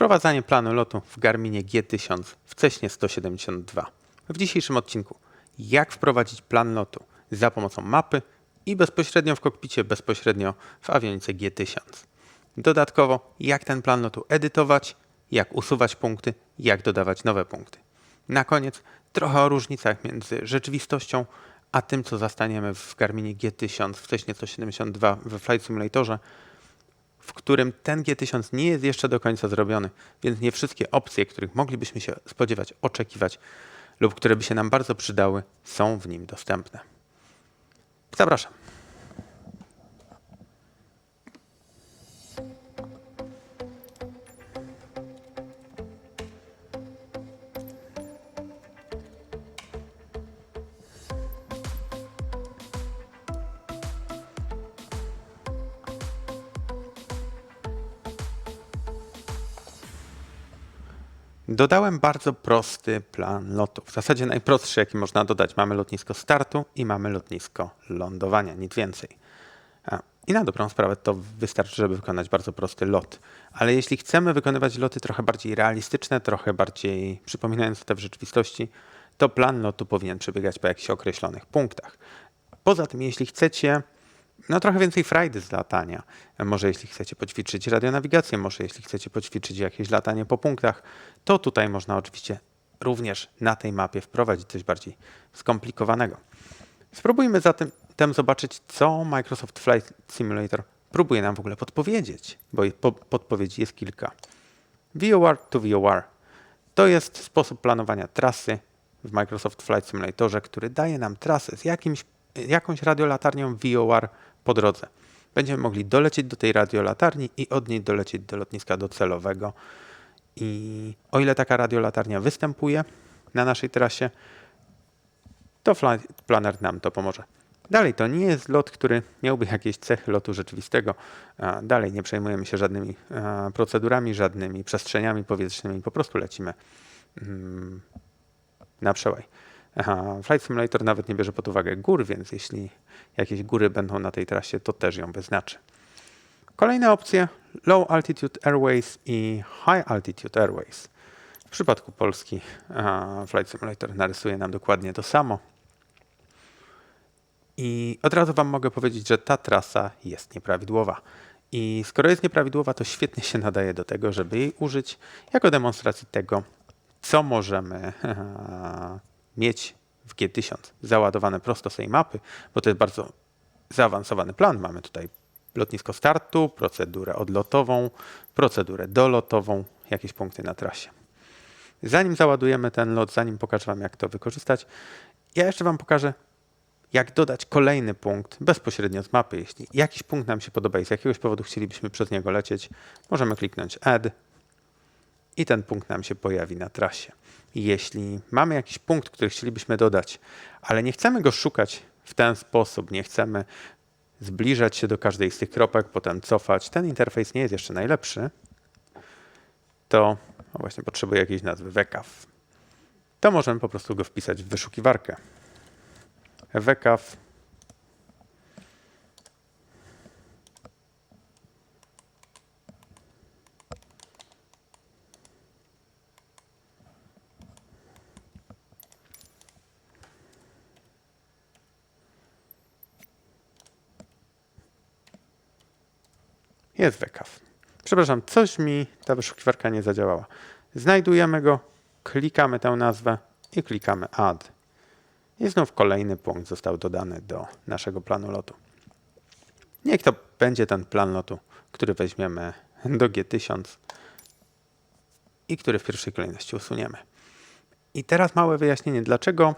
Wprowadzanie planu lotu w Garminie G1000 w Ceśnie 172. W dzisiejszym odcinku jak wprowadzić plan lotu za pomocą mapy i bezpośrednio w kokpicie, bezpośrednio w awionice G1000. Dodatkowo jak ten plan lotu edytować, jak usuwać punkty, jak dodawać nowe punkty. Na koniec trochę o różnicach między rzeczywistością a tym, co zastaniemy w Garminie G1000 w Ceśnie 172 we Flight Simulatorze, w którym ten G1000 nie jest jeszcze do końca zrobiony, więc nie wszystkie opcje, których moglibyśmy się spodziewać, oczekiwać lub które by się nam bardzo przydały, są w nim dostępne. Zapraszam. Dodałem bardzo prosty plan lotu. W zasadzie najprostszy, jaki można dodać. Mamy lotnisko startu i mamy lotnisko lądowania, nic więcej. I na dobrą sprawę to wystarczy, żeby wykonać bardzo prosty lot. Ale jeśli chcemy wykonywać loty trochę bardziej realistyczne, trochę bardziej przypominające te w rzeczywistości, to plan lotu powinien przebiegać po jakichś określonych punktach. Poza tym, jeśli chcecie no trochę więcej frajdy z latania. Może jeśli chcecie poćwiczyć radionawigację, może jeśli chcecie poćwiczyć jakieś latanie po punktach, to tutaj można oczywiście również na tej mapie wprowadzić coś bardziej skomplikowanego. Spróbujmy zatem tem zobaczyć, co Microsoft Flight Simulator próbuje nam w ogóle podpowiedzieć, bo po, podpowiedzi jest kilka. VOR to VOR to jest sposób planowania trasy w Microsoft Flight Simulatorze, który daje nam trasę z jakimś, jakąś radiolatarnią VOR po drodze. Będziemy mogli dolecieć do tej radiolatarni i od niej dolecieć do lotniska docelowego. I o ile taka radiolatarnia występuje na naszej trasie, to Planner nam to pomoże. Dalej, to nie jest lot, który miałby jakieś cechy lotu rzeczywistego. Dalej nie przejmujemy się żadnymi procedurami, żadnymi przestrzeniami powietrznymi, po prostu lecimy mm, na przełaj. Flight Simulator nawet nie bierze pod uwagę gór, więc jeśli jakieś góry będą na tej trasie, to też ją wyznaczy. Kolejne opcje Low Altitude Airways i High Altitude Airways. W przypadku Polski Flight Simulator narysuje nam dokładnie to samo. I od razu Wam mogę powiedzieć, że ta trasa jest nieprawidłowa. I skoro jest nieprawidłowa, to świetnie się nadaje do tego, żeby jej użyć jako demonstracji tego, co możemy mieć w G1000 załadowane prosto z tej mapy, bo to jest bardzo zaawansowany plan. Mamy tutaj lotnisko startu, procedurę odlotową, procedurę dolotową, jakieś punkty na trasie. Zanim załadujemy ten lot, zanim pokażę Wam, jak to wykorzystać, ja jeszcze Wam pokażę, jak dodać kolejny punkt bezpośrednio z mapy. Jeśli jakiś punkt nam się podoba i z jakiegoś powodu chcielibyśmy przez niego lecieć, możemy kliknąć Add i ten punkt nam się pojawi na trasie. Jeśli mamy jakiś punkt, który chcielibyśmy dodać, ale nie chcemy go szukać w ten sposób, nie chcemy zbliżać się do każdej z tych kropek, potem cofać, ten interfejs nie jest jeszcze najlepszy, to no właśnie potrzebuje jakiejś nazwy WCAF. To możemy po prostu go wpisać w wyszukiwarkę. WCAF Jest WCAF. Przepraszam, coś mi ta wyszukiwarka nie zadziałała. Znajdujemy go, klikamy tę nazwę i klikamy Add. I znów kolejny punkt został dodany do naszego planu lotu. Niech to będzie ten plan lotu, który weźmiemy do G1000 i który w pierwszej kolejności usuniemy. I teraz małe wyjaśnienie, dlaczego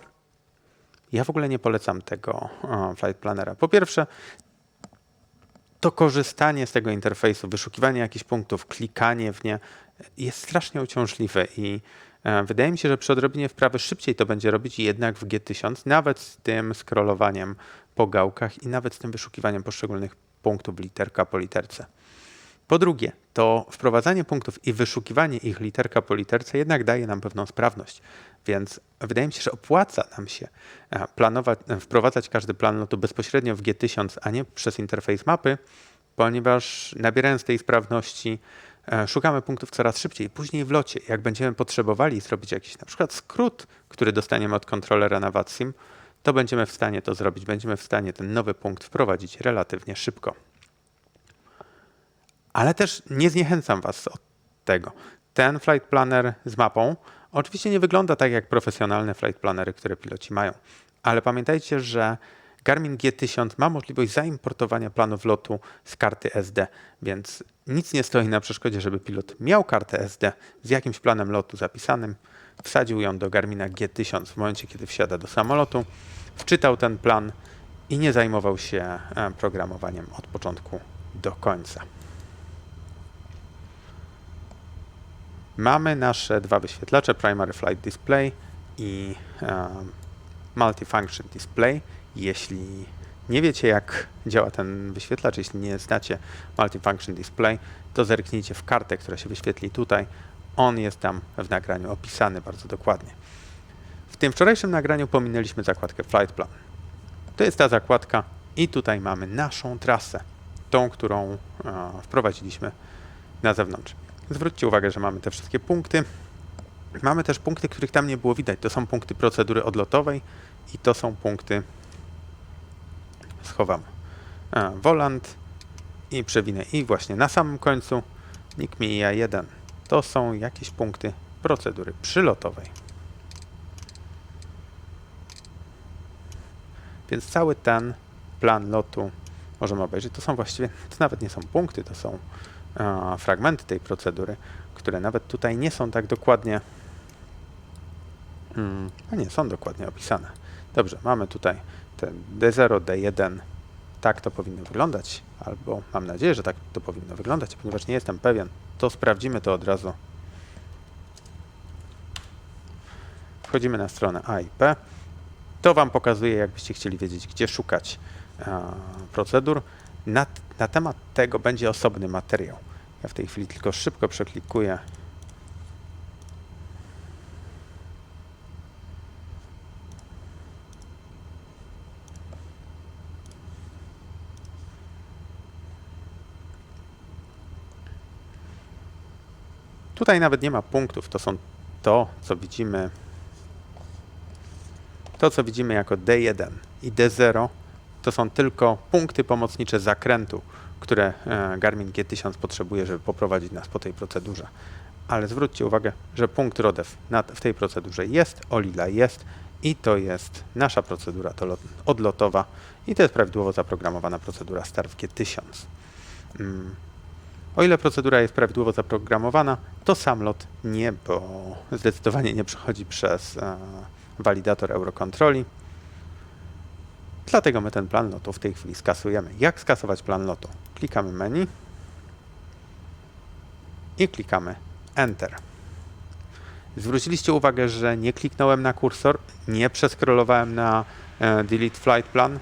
ja w ogóle nie polecam tego Flight Plannera. Po pierwsze, to korzystanie z tego interfejsu, wyszukiwanie jakichś punktów, klikanie w nie jest strasznie uciążliwe i e, wydaje mi się, że przy odrobinie wprawy szybciej to będzie robić jednak w G1000, nawet z tym scrollowaniem po gałkach i nawet z tym wyszukiwaniem poszczególnych punktów literka po literce. Po drugie, to wprowadzanie punktów i wyszukiwanie ich literka po literce jednak daje nam pewną sprawność, więc wydaje mi się, że opłaca nam się e, planować, e, wprowadzać każdy plan lotu bezpośrednio w G1000, a nie przez interfejs mapy, ponieważ nabierając tej sprawności e, szukamy punktów coraz szybciej. Później w locie, jak będziemy potrzebowali zrobić jakiś na przykład skrót, który dostaniemy od kontrolera na VATSIM, to będziemy w stanie to zrobić. Będziemy w stanie ten nowy punkt wprowadzić relatywnie szybko. Ale też nie zniechęcam Was od tego. Ten flight planner z mapą oczywiście nie wygląda tak jak profesjonalne flight plannery, które piloci mają. Ale pamiętajcie, że Garmin G1000 ma możliwość zaimportowania planów lotu z karty SD, więc nic nie stoi na przeszkodzie, żeby pilot miał kartę SD z jakimś planem lotu zapisanym, wsadził ją do Garmina G1000 w momencie, kiedy wsiada do samolotu, wczytał ten plan i nie zajmował się e, programowaniem od początku do końca. Mamy nasze dwa wyświetlacze, Primary Flight Display i Multifunction Display. Jeśli nie wiecie, jak działa ten wyświetlacz, jeśli nie znacie Multifunction Display, to zerknijcie w kartę, która się wyświetli tutaj. On jest tam w nagraniu opisany bardzo dokładnie. W tym wczorajszym nagraniu pominęliśmy zakładkę Flight Plan. To jest ta zakładka i tutaj mamy naszą trasę, tą, którą e, wprowadziliśmy na zewnątrz. Zwróćcie uwagę, że mamy te wszystkie punkty. Mamy też punkty, których tam nie było widać. To są punkty procedury odlotowej i to są punkty schowam a, volant i przewinę. I właśnie na samym końcu nick mija 1 to są jakieś punkty procedury przylotowej. Więc cały ten plan lotu możemy obejrzeć. To są właściwie, to nawet nie są punkty to są fragmenty tej procedury które nawet tutaj nie są tak dokładnie a nie, są dokładnie opisane dobrze, mamy tutaj ten D0, D1, tak to powinno wyglądać, albo mam nadzieję, że tak to powinno wyglądać, ponieważ nie jestem pewien, to sprawdzimy to od razu. Wchodzimy na stronę AIP. To Wam pokazuje, jakbyście chcieli wiedzieć, gdzie szukać procedur. Na, na temat tego będzie osobny materiał. Ja w tej chwili tylko szybko przeklikuję. Tutaj nawet nie ma punktów, to są to, co widzimy to, co widzimy jako D1 i D0, to są tylko punkty pomocnicze zakrętu, które e, Garmin G1000 potrzebuje, żeby poprowadzić nas po tej procedurze. Ale zwróćcie uwagę, że punkt RODEW w tej procedurze jest, OLILA jest i to jest nasza procedura to odlotowa i to jest prawidłowo zaprogramowana procedura START G1000. O ile procedura jest prawidłowo zaprogramowana, to sam lot nie, bo zdecydowanie nie przechodzi przez e, walidator Eurocontroli. Dlatego my ten plan lotu w tej chwili skasujemy. Jak skasować plan lotu? Klikamy menu i klikamy Enter. Zwróciliście uwagę, że nie kliknąłem na kursor, nie przeskrolowałem na e, Delete Flight Plan.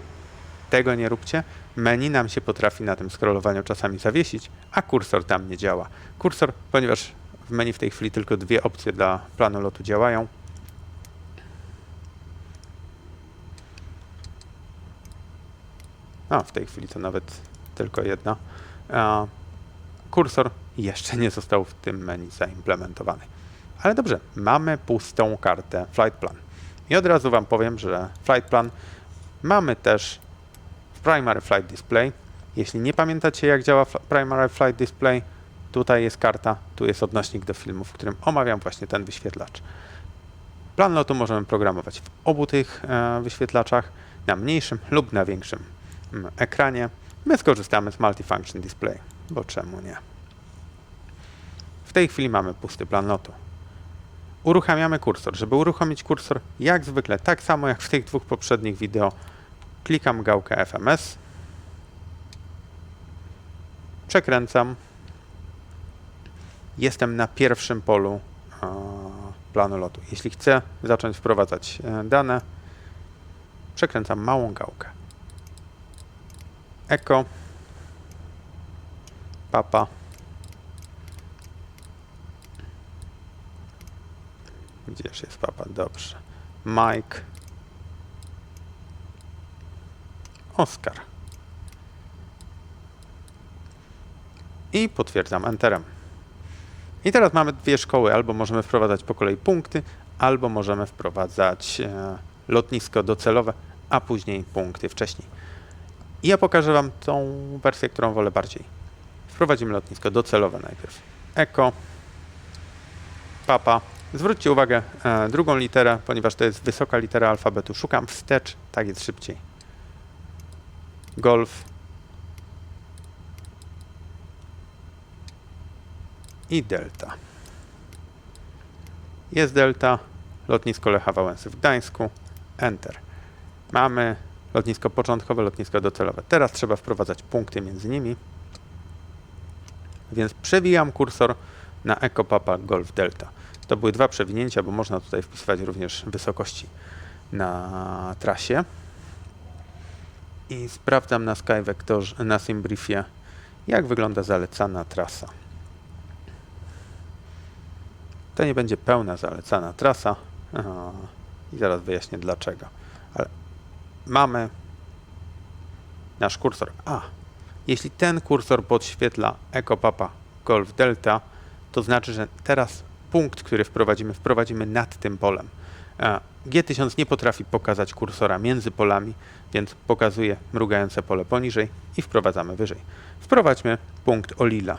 Tego nie róbcie, menu nam się potrafi na tym scrollowaniu czasami zawiesić, a kursor tam nie działa. Kursor, ponieważ w menu w tej chwili tylko dwie opcje dla planu lotu działają, A, w tej chwili to nawet tylko jedna. A, kursor jeszcze nie został w tym menu zaimplementowany. Ale dobrze, mamy pustą kartę Flight Plan. I od razu Wam powiem, że Flight Plan mamy też Primary Flight Display. Jeśli nie pamiętacie jak działa Primary Flight Display, tutaj jest karta, tu jest odnośnik do filmu, w którym omawiam właśnie ten wyświetlacz. Plan lotu możemy programować w obu tych e, wyświetlaczach, na mniejszym lub na większym ekranie. My skorzystamy z Multifunction Display, bo czemu nie? W tej chwili mamy pusty plan lotu. Uruchamiamy kursor. Żeby uruchomić kursor, jak zwykle, tak samo jak w tych dwóch poprzednich wideo, Klikam gałkę FMS. Przekręcam. Jestem na pierwszym polu planu lotu. Jeśli chcę zacząć wprowadzać e, dane, przekręcam małą gałkę. Eko. Papa. Gdzież jest papa? Dobrze. Mike. Oskar. I potwierdzam Enterem. I teraz mamy dwie szkoły. Albo możemy wprowadzać po kolei punkty, albo możemy wprowadzać e, lotnisko docelowe, a później punkty wcześniej. I ja pokażę Wam tą wersję, którą wolę bardziej. Wprowadzimy lotnisko docelowe najpierw. Eko, papa. Zwróćcie uwagę, e, drugą literę, ponieważ to jest wysoka litera alfabetu. Szukam wstecz, tak jest szybciej. Golf. I delta. Jest delta, lotnisko Lecha Wałęsy w Gdańsku. Enter. Mamy lotnisko początkowe, lotnisko docelowe. Teraz trzeba wprowadzać punkty między nimi. Więc przewijam kursor na Eco Papa Golf Delta. To były dwa przewinięcia, bo można tutaj wpisywać również wysokości na trasie. I sprawdzam na SkyVectorze, na SimBriefie, jak wygląda zalecana trasa. To nie będzie pełna zalecana trasa. I zaraz wyjaśnię dlaczego. Ale mamy nasz kursor. A, jeśli ten kursor podświetla EcoPapa Golf Delta, to znaczy, że teraz punkt, który wprowadzimy, wprowadzimy nad tym polem. A G1000 nie potrafi pokazać kursora między polami, więc pokazuje mrugające pole poniżej i wprowadzamy wyżej. Wprowadźmy punkt o lila.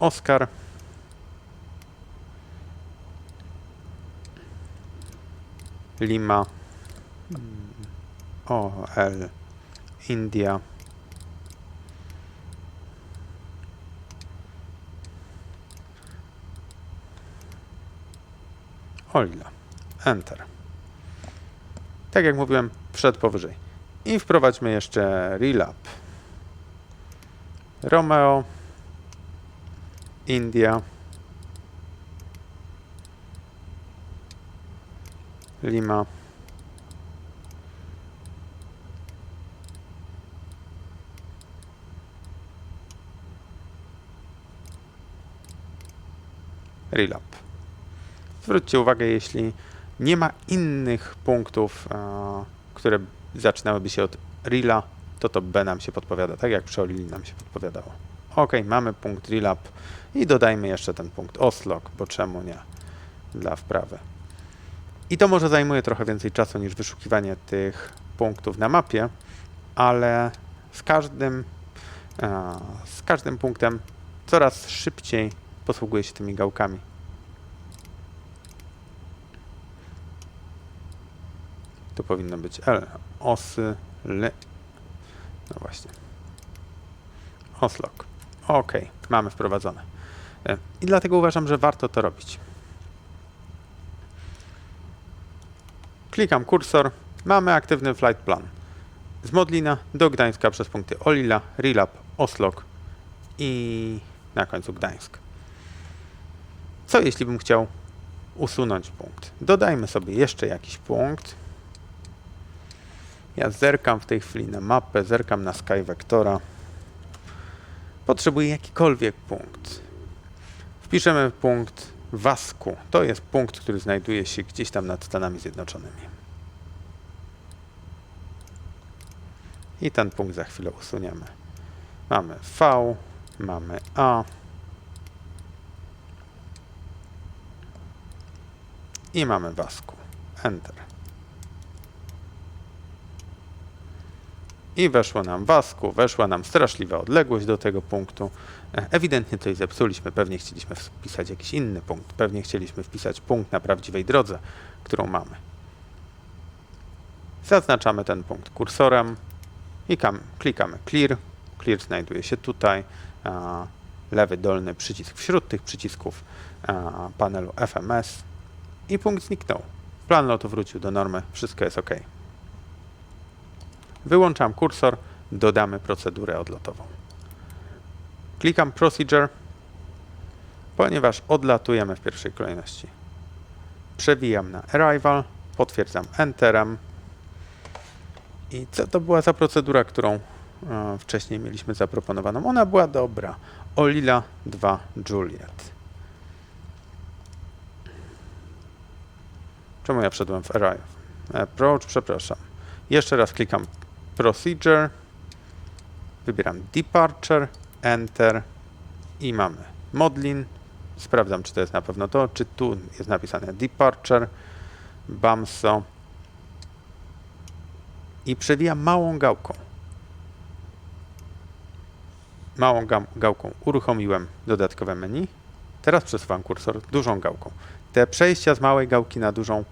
Oscar. Lima. O, L. India. Olila. Enter. Tak jak mówiłem, wszedł powyżej. I wprowadźmy jeszcze relap. Romeo. India. Lima. Relap. Zwróćcie uwagę, jeśli nie ma innych punktów, e, które zaczynałyby się od Rila, to to B nam się podpowiada, tak jak przy Olili nam się podpowiadało. Ok, mamy punkt Relap i dodajmy jeszcze ten punkt Oslog, bo czemu nie? Dla wprawy. I to może zajmuje trochę więcej czasu niż wyszukiwanie tych punktów na mapie, ale z każdym, e, z każdym punktem coraz szybciej posługuje się tymi gałkami. Tu powinno być L. Osy, L. No właśnie. Oslog. Ok, mamy wprowadzone. E, I dlatego uważam, że warto to robić. Klikam kursor. Mamy aktywny flight plan. Z Modlina do Gdańska przez punkty Olila, Rilap, Oslog i na końcu Gdańsk. Co jeśli bym chciał usunąć punkt? Dodajmy sobie jeszcze jakiś punkt. Ja zerkam w tej chwili na mapę, zerkam na SkyVectora. Potrzebuję jakikolwiek punkt. Wpiszemy punkt Wasku. To jest punkt, który znajduje się gdzieś tam nad Stanami Zjednoczonymi. I ten punkt za chwilę usuniemy. Mamy V, mamy A. I mamy Wasku. Enter. I weszło nam Wasku, weszła nam straszliwa odległość do tego punktu. E, Ewidentnie coś zepsuliśmy, pewnie chcieliśmy wpisać jakiś inny punkt, pewnie chcieliśmy wpisać punkt na prawdziwej drodze, którą mamy. Zaznaczamy ten punkt kursorem i kam, klikamy Clear. Clear znajduje się tutaj. Lewy dolny przycisk wśród tych przycisków panelu FMS i punkt zniknął. Plan lotu wrócił do normy, wszystko jest ok. Wyłączam kursor, dodamy procedurę odlotową. Klikam Procedure, ponieważ odlatujemy w pierwszej kolejności. Przewijam na Arrival, potwierdzam Enterem. I co to była za procedura, którą e, wcześniej mieliśmy zaproponowaną? Ona była dobra. Olila 2 Juliet. Czemu ja wszedłem w Arrival? Approach, przepraszam. Jeszcze raz klikam Procedure. Wybieram Departure, Enter i mamy Modlin. Sprawdzam, czy to jest na pewno to, czy tu jest napisane Departure, Bamso i przewijam małą gałką. Małą gam- gałką uruchomiłem dodatkowe menu. Teraz przesuwam kursor dużą gałką. Te przejścia z małej gałki na dużą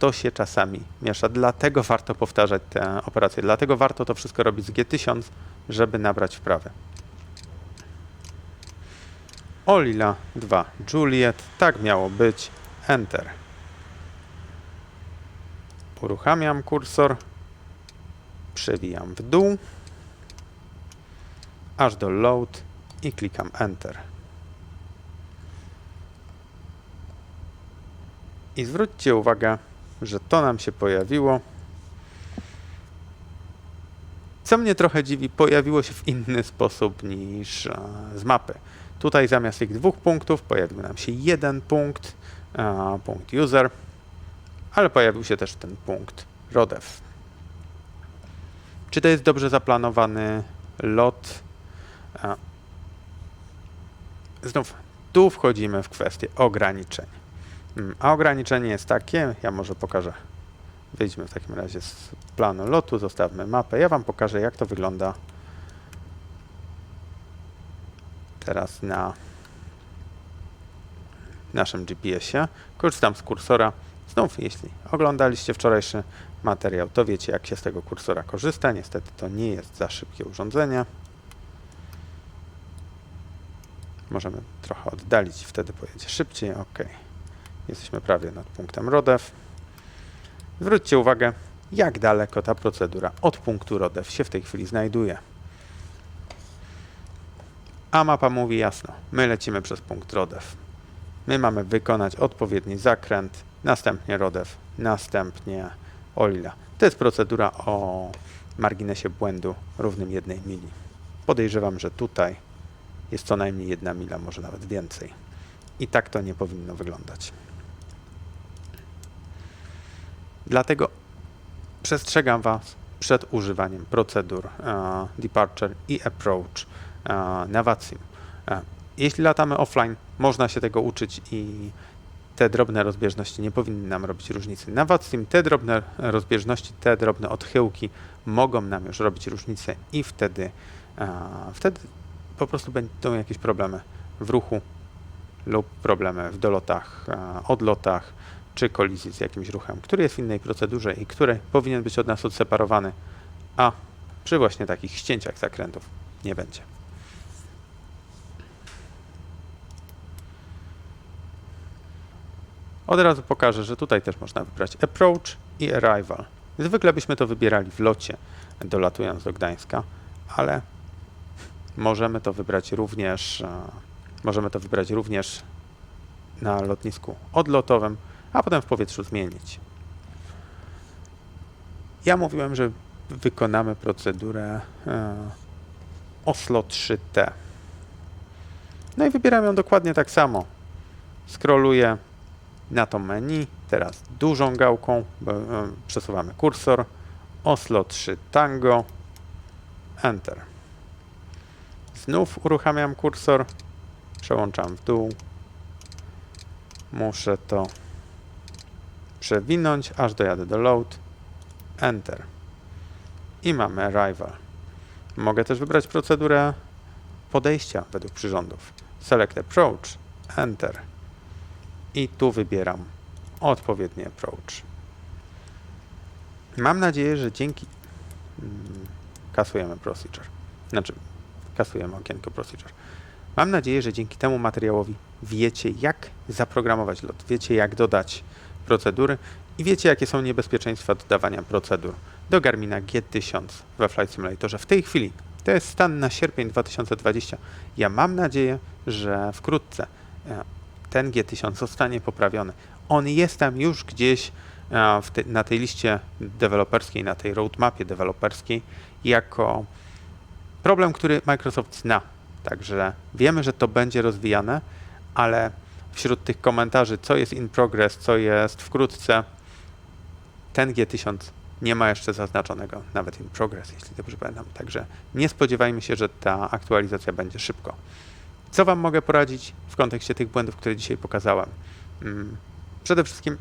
to się czasami miesza, dlatego warto powtarzać te operacje, dlatego warto to wszystko robić z G1000, żeby nabrać wprawy. Olila 2 Juliet, tak miało być, Enter. Uruchamiam kursor, przewijam w dół, aż do load i klikam Enter. I zwróćcie uwagę, że to nam się pojawiło. Co mnie trochę dziwi, pojawiło się w inny sposób niż e, z mapy. Tutaj zamiast tych dwóch punktów pojawił nam się jeden punkt, e, punkt user, ale pojawił się też ten punkt RODEV. Czy to jest dobrze zaplanowany lot? E, znów tu wchodzimy w kwestię ograniczeń. Mm, A ograniczenie jest takie, ja może pokażę. Wyjdźmy w takim razie z planu lotu, zostawmy mapę. Ja Wam pokażę, jak to wygląda teraz na naszym GPS-ie. Korzystam z kursora. Znów, jeśli oglądaliście wczorajszy materiał, to wiecie, jak się z tego kursora korzysta. Niestety to nie jest za szybkie urządzenie. Możemy trochę oddalić i wtedy pojedzie szybciej. OK. Jesteśmy prawie nad punktem RODEV. Zwróćcie uwagę, jak daleko ta procedura od punktu RODEV się w tej chwili znajduje. A mapa mówi jasno, my lecimy przez punkt RODEV. My mamy wykonać odpowiedni zakręt, następnie RODEV, następnie OLILA. To jest procedura o marginesie błędu równym jednej mili. Podejrzewam, że tutaj jest co najmniej jedna mila, może nawet więcej. I tak to nie powinno wyglądać. Dlatego przestrzegam Was przed używaniem procedur e, departure i approach e, na VATSIM. E, jeśli latamy offline, można się tego uczyć i te drobne rozbieżności nie powinny nam robić różnicy. Na VATSIM te drobne rozbieżności, te drobne odchyłki mogą nam już robić różnicę i wtedy, e, wtedy po prostu będą jakieś problemy w ruchu lub problemy w dolotach, e, odlotach, czy kolizji z jakimś ruchem, który jest w innej procedurze i który powinien być od nas odseparowany, a przy właśnie takich ścięciach zakrętów nie będzie. Od razu pokażę, że tutaj też można wybrać approach i arrival. Zwykle byśmy to wybierali w locie, dolatując do Gdańska, ale możemy to wybrać również, e, możemy to wybrać również na lotnisku odlotowym, a potem w powietrzu zmienić. Ja mówiłem, że wykonamy procedurę e, Oslo 3T. No i wybieram ją dokładnie tak samo. Scrolluję na to menu, teraz dużą gałką, e, przesuwamy kursor, Oslo 3 Tango, Enter. Znów uruchamiam kursor, przełączam w dół, muszę to przewinąć, aż dojadę do load, enter. I mamy arrival. Mogę też wybrać procedurę podejścia według przyrządów. Select approach, enter. I tu wybieram odpowiedni approach. Mam nadzieję, że dzięki mm, kasujemy procedure. Znaczy, kasujemy okienko procedure. Mam nadzieję, że dzięki temu materiałowi wiecie, jak zaprogramować lot, wiecie, jak dodać procedury i wiecie, jakie są niebezpieczeństwa dodawania procedur do Garmina G1000 we Flight Simulatorze. W tej chwili to jest stan na sierpień 2020. Ja mam nadzieję, że wkrótce e, ten G1000 zostanie poprawiony. On jest tam już gdzieś e, te, na tej liście deweloperskiej, na tej roadmapie deweloperskiej jako problem, który Microsoft zna. Także wiemy, że to będzie rozwijane, ale wśród tych komentarzy, co jest in progress, co jest wkrótce, ten G1000 nie ma jeszcze zaznaczonego nawet in progress, jeśli dobrze pamiętam. Także nie spodziewajmy się, że ta aktualizacja będzie szybko. Co Wam mogę poradzić w kontekście tych błędów, które dzisiaj pokazałem? Mm, Przede wszystkim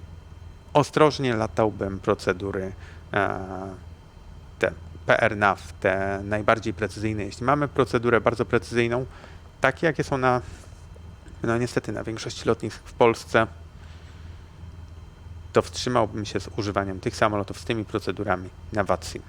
ostrożnie latałbym procedury e, te PRNAV, te najbardziej precyzyjne. Jeśli mamy procedurę bardzo precyzyjną, takie jakie są na, no niestety na większości lotnisk w Polsce, to wstrzymałbym się z używaniem tych samolotów z tymi procedurami na VATSIM.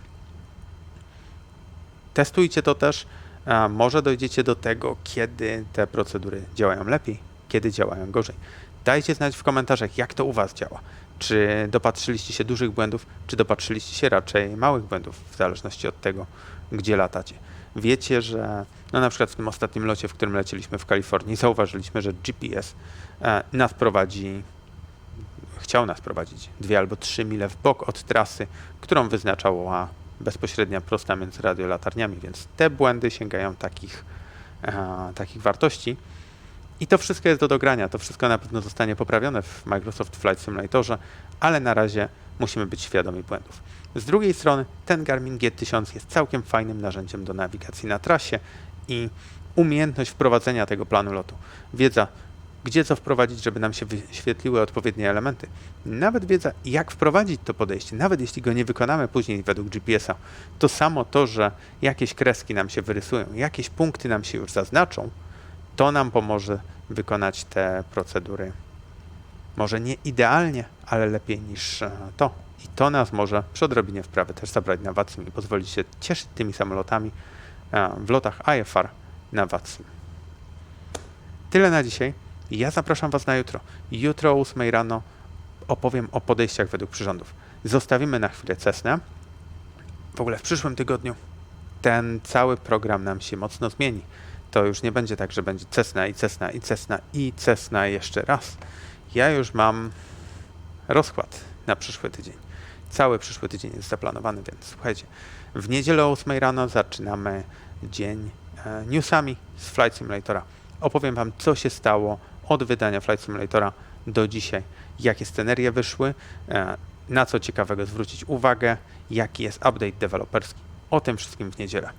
Testujcie to też. A może dojdziecie do tego, kiedy te procedury działają lepiej, kiedy działają gorzej. Dajcie znać w komentarzach, jak to u Was działa. Czy dopatrzyliście się dużych błędów, czy dopatrzyliście się raczej małych błędów, w zależności od tego, gdzie latacie. Wiecie, że no na przykład w tym ostatnim locie, w którym lecieliśmy w Kalifornii, zauważyliśmy, że GPS e, nas prowadzi, chciał nas prowadzić dwie albo trzy mile w bok od trasy, którą wyznaczała bezpośrednia prosta między radiolatarniami, więc te błędy sięgają takich, e, takich wartości. I to wszystko jest do dogrania, to wszystko na pewno zostanie poprawione w Microsoft Flight Simulatorze, ale na razie musimy być świadomi błędów. Z drugiej strony ten Garmin G1000 jest całkiem fajnym narzędziem do nawigacji na trasie i umiejętność wprowadzenia tego planu lotu. Wiedza, gdzie co wprowadzić, żeby nam się wyświetliły odpowiednie elementy. Nawet wiedza, jak wprowadzić to podejście, nawet jeśli go nie wykonamy później według GPS-a, to samo to, że jakieś kreski nam się wyrysują, jakieś punkty nam się już zaznaczą, to nam pomoże wykonać te procedury. Może nie idealnie, ale lepiej niż e, to. I to nas może przy odrobinie wprawy też zabrać na Watsim i pozwolić się cieszyć tymi samolotami w lotach IFR na Watsim. Tyle na dzisiaj. Ja zapraszam Was na jutro. Jutro o 8 rano opowiem o podejściach według przyrządów. Zostawimy na chwilę Cessnę. W ogóle w przyszłym tygodniu ten cały program nam się mocno zmieni. To już nie będzie tak, że będzie Cessna i Cessna i Cessna i Cessna jeszcze raz. Ja już mam rozkład na przyszły tydzień. Cały przyszły tydzień jest zaplanowany, więc słuchajcie, w niedzielę o 8 rano zaczynamy dzień e, newsami z Flight Simulatora. Opowiem Wam, co się stało od wydania Flight Simulatora do dzisiaj, jakie scenerie wyszły, e, na co ciekawego zwrócić uwagę, jaki jest update deweloperski. O tym wszystkim w niedzielę.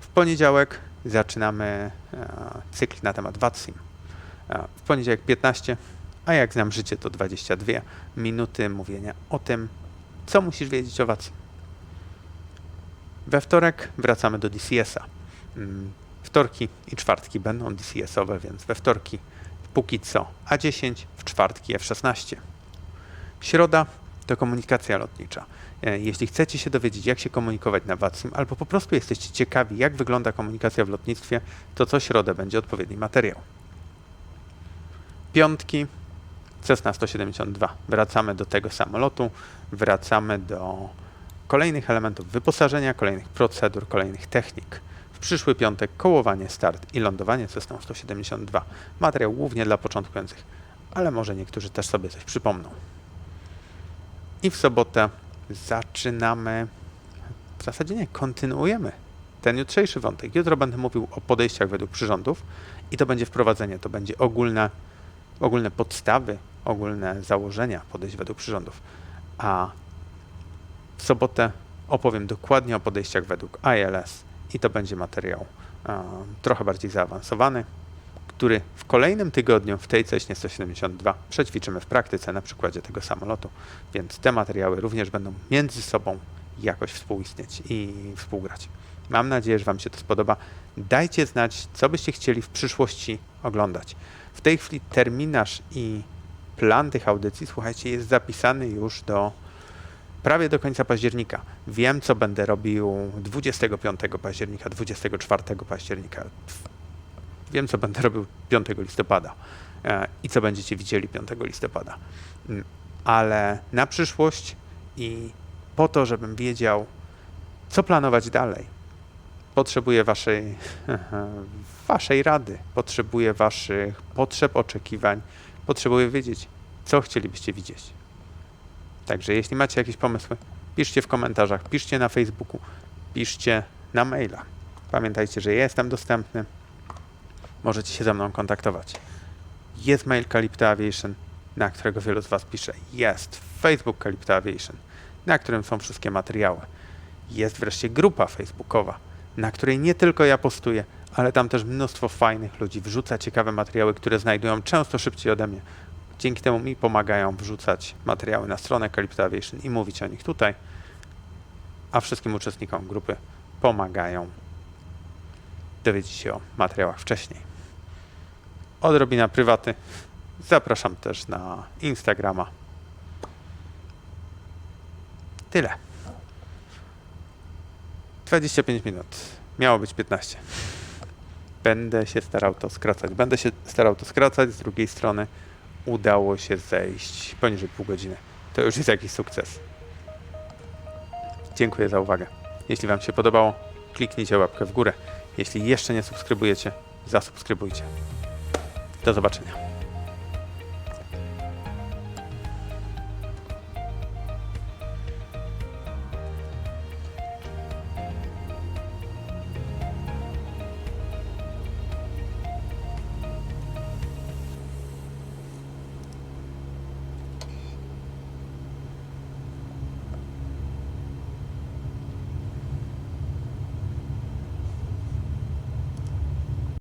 W poniedziałek zaczynamy e, cykl na temat VATSIM. W poniedziałek 15, a jak znam życie to 22 minuty mówienia o tym, co musisz wiedzieć o VATSIM. We wtorek wracamy do DCS-a. Mm, Wtorki i czwartki będą DCS-owe, więc we wtorki póki co A10, w czwartki F16. Środa to komunikacja lotnicza. E, Jeśli chcecie się dowiedzieć, jak się komunikować na VATSIM, albo po prostu jesteście ciekawi, jak wygląda komunikacja w lotnictwie, to co środę będzie odpowiedni materiał. Piątki, Cessna 172. Wracamy do tego samolotu, wracamy do kolejnych elementów wyposażenia, kolejnych procedur, kolejnych technik. W przyszły piątek kołowanie, start i lądowanie Cessna 172. Materiał głównie dla początkujących, ale może niektórzy też sobie coś przypomną. I w sobotę zaczynamy, w zasadzie nie, kontynuujemy ten jutrzejszy wątek. Jutro będę mówił o podejściach według przyrządów i to będzie wprowadzenie, to będzie ogólne, ogólne podstawy, ogólne założenia podejść według przyrządów. A w sobotę opowiem dokładnie o podejściach według ILS i to będzie materiał e, trochę bardziej zaawansowany, który w kolejnym tygodniu w tej Ceśnie 172 przećwiczymy w praktyce na przykładzie tego samolotu, więc te materiały również będą między sobą jakoś współistnieć i współgrać. Mam nadzieję, że Wam się to spodoba. Dajcie znać, co byście chcieli w przyszłości oglądać. W tej chwili terminarz i plan tych audycji, słuchajcie, jest zapisany już do prawie do końca października. Wiem, co będę robił 25 października, 24 października. Wiem, co będę robił 5 listopada e, i co będziecie widzieli 5 listopada. Mm, Ale na przyszłość i po to, żebym wiedział, co planować dalej, potrzebuję waszej, waszej rady, potrzebuję waszych potrzeb, oczekiwań, potrzebuję wiedzieć, co chcielibyście widzieć. Także jeśli macie jakieś pomysły, piszcie w komentarzach, piszcie na Facebooku, piszcie na maila. Pamiętajcie, że jestem dostępny. Możecie się ze mną kontaktować. Jest mail Calypto Aviation, na którego wielu z Was pisze. Jest Facebook Calypto Aviation, na którym są wszystkie materiały. Jest wreszcie grupa facebookowa, na której nie tylko ja postuję, ale tam też mnóstwo fajnych ludzi wrzuca ciekawe materiały, które znajdują często szybciej ode mnie. Dzięki temu mi pomagają wrzucać materiały na stronę Calypso Aviation i mówić o nich tutaj, a wszystkim uczestnikom grupy pomagają dowiedzieć się o materiałach wcześniej. Odrobina prywaty. Zapraszam też na Instagrama. Tyle. 25 minut. Miało być 15. Będę się starał to skracać. Będę się starał to skracać. Z drugiej strony udało się zejść poniżej pół godziny. To już jest jakiś sukces. Dziękuję za uwagę. Jeśli Wam się podobało, kliknijcie łapkę w górę. Jeśli jeszcze nie subskrybujecie, zasubskrybujcie. Do zobaczenia.